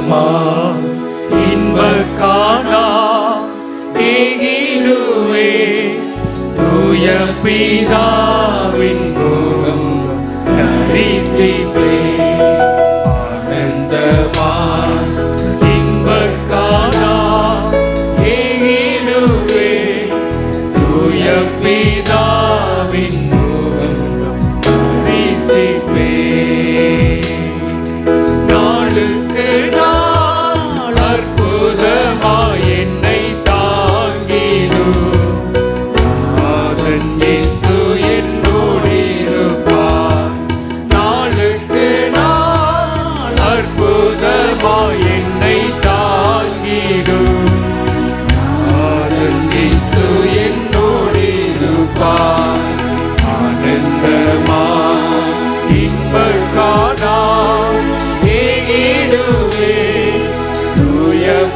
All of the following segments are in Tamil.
வருமா இன்ப காணா தேகிடுவே தூய பிதாவின் முகம் தரிசிப்பே. ஆனந்தமா இன்ப காணா தேகிடுவே தூய பிதாவின் முகம் தரிசிப்பே. நாளுக்கு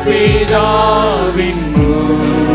Be thou in moon,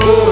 Oh.